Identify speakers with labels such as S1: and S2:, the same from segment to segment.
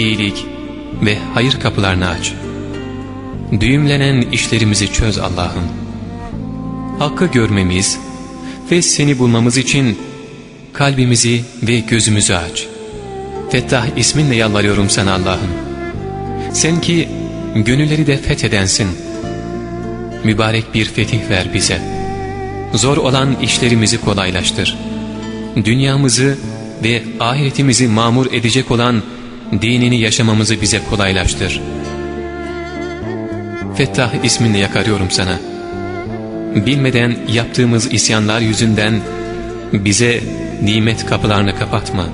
S1: iyilik ve hayır kapılarını aç. Düğümlenen işlerimizi çöz Allah'ım. Hakkı görmemiz ve seni bulmamız için kalbimizi ve gözümüzü aç. Fettah isminle yalvarıyorum sana Allah'ım. Sen ki gönülleri de fethedensin. Mübarek bir fetih ver bize. Zor olan işlerimizi kolaylaştır. Dünyamızı ve ahiretimizi mamur edecek olan dinini yaşamamızı bize kolaylaştır. Fettah isminle yakarıyorum sana. Bilmeden yaptığımız isyanlar yüzünden bize nimet kapılarını kapatma.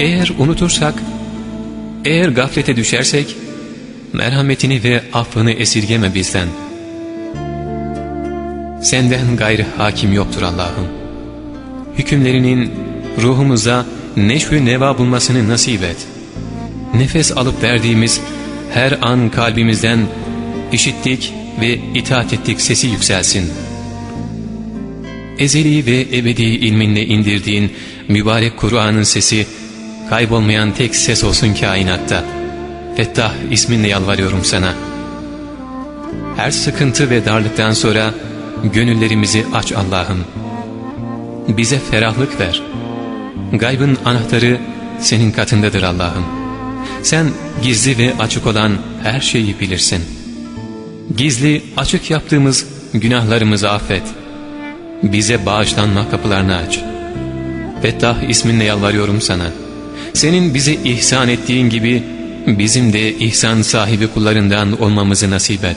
S1: Eğer unutursak, eğer gaflete düşersek, merhametini ve affını esirgeme bizden. Senden gayrı hakim yoktur Allah'ım. Hükümlerinin ruhumuza neşvü neva bulmasını nasip et. Nefes alıp verdiğimiz her an kalbimizden işittik ve itaat ettik sesi yükselsin. Ezeli ve ebedi ilminle indirdiğin mübarek Kur'an'ın sesi kaybolmayan tek ses olsun kainatta. Fettah isminle yalvarıyorum sana. Her sıkıntı ve darlıktan sonra gönüllerimizi aç Allah'ım. Bize ferahlık ver. Gaybın anahtarı senin katındadır Allah'ım. Sen gizli ve açık olan her şeyi bilirsin. Gizli, açık yaptığımız günahlarımızı affet. Bize bağışlanma kapılarını aç. Fettah isminle yalvarıyorum sana. Senin bize ihsan ettiğin gibi bizim de ihsan sahibi kullarından olmamızı nasip et.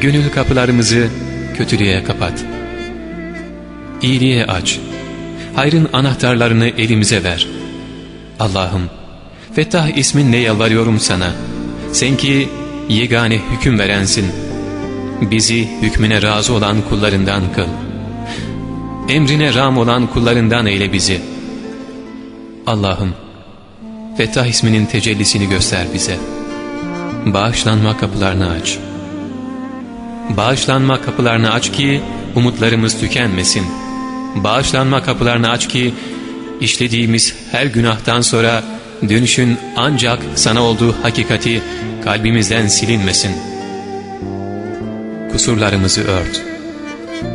S1: Gönül kapılarımızı kötülüğe kapat. İyiliğe aç. Hayrın anahtarlarını elimize ver. Allah'ım, Fettah isminle yalvarıyorum sana. Sen ki yegane hüküm verensin. Bizi hükmüne razı olan kullarından kıl. Emrine ram olan kullarından eyle bizi. Allah'ım, Fettah isminin tecellisini göster bize. Bağışlanma kapılarını aç. Bağışlanma kapılarını aç ki umutlarımız tükenmesin. Bağışlanma kapılarını aç ki işlediğimiz her günahtan sonra dönüşün ancak sana olduğu hakikati kalbimizden silinmesin. Kusurlarımızı ört.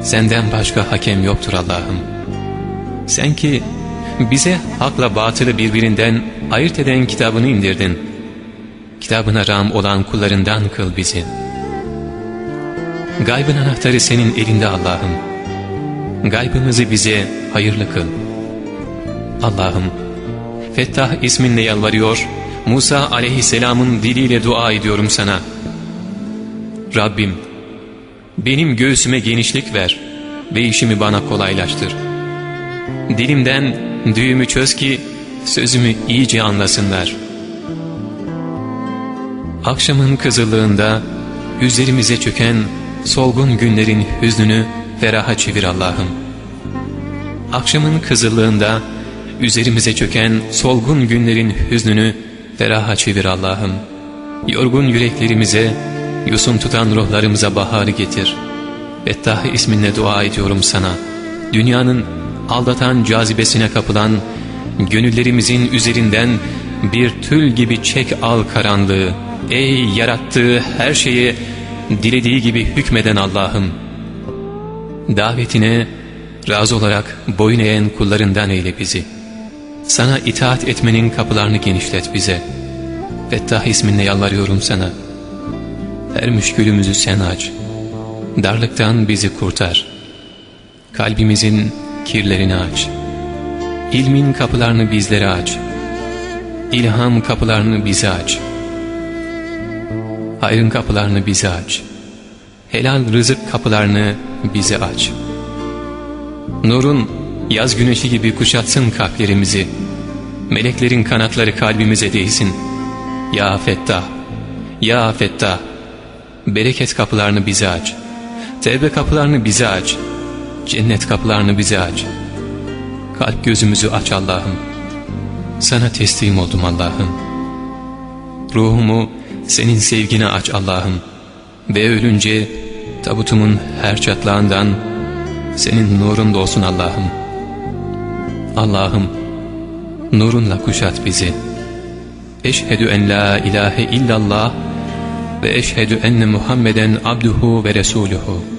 S1: Senden başka hakem yoktur Allah'ım. Sen ki bize hakla batılı birbirinden ayırt eden kitabını indirdin. Kitabına ram olan kullarından kıl bizi. Gaybın anahtarı senin elinde Allah'ım. Gaybımızı bize hayırlı kıl. Allah'ım, Fettah isminle yalvarıyor, Musa aleyhisselamın diliyle dua ediyorum sana. Rabbim, benim göğsüme genişlik ver ve işimi bana kolaylaştır. Dilimden düğümü çöz ki sözümü iyice anlasınlar. Akşamın kızıllığında üzerimize çöken solgun günlerin hüznünü feraha çevir Allah'ım. Akşamın kızıllığında üzerimize çöken solgun günlerin hüznünü feraha çevir Allah'ım. Yorgun yüreklerimize, yusun tutan ruhlarımıza baharı getir. Fettah isminle dua ediyorum sana. Dünyanın aldatan cazibesine kapılan, gönüllerimizin üzerinden bir tül gibi çek al karanlığı. Ey yarattığı her şeye dilediği gibi hükmeden Allah'ım. Davetine razı olarak boyun eğen kullarından eyle bizi. Sana itaat etmenin kapılarını genişlet bize. Fettah isminle yalvarıyorum sana. Her müşkülümüzü sen aç. Darlıktan bizi kurtar. Kalbimizin kirlerini aç. İlmin kapılarını bizlere aç. İlham kapılarını bize aç. Hayrın kapılarını bize aç. Helal rızık kapılarını bize aç. Nurun yaz güneşi gibi kuşatsın kalplerimizi. Meleklerin kanatları kalbimize değsin. Ya Fettah, Ya Fettah, bereket kapılarını bize aç. Tevbe kapılarını bize aç. Cennet kapılarını bize aç. Kalp gözümüzü aç Allah'ım. Sana teslim oldum Allah'ım. Ruhumu senin sevgine aç Allah'ım. Ve ölünce tabutumun her çatlağından senin nurun dolsun Allah'ım. Allah'ım nurunla kuşat bizi. Eşhedü en la ilahe illallah ve eşhedü enne Muhammeden abduhu ve resuluhu.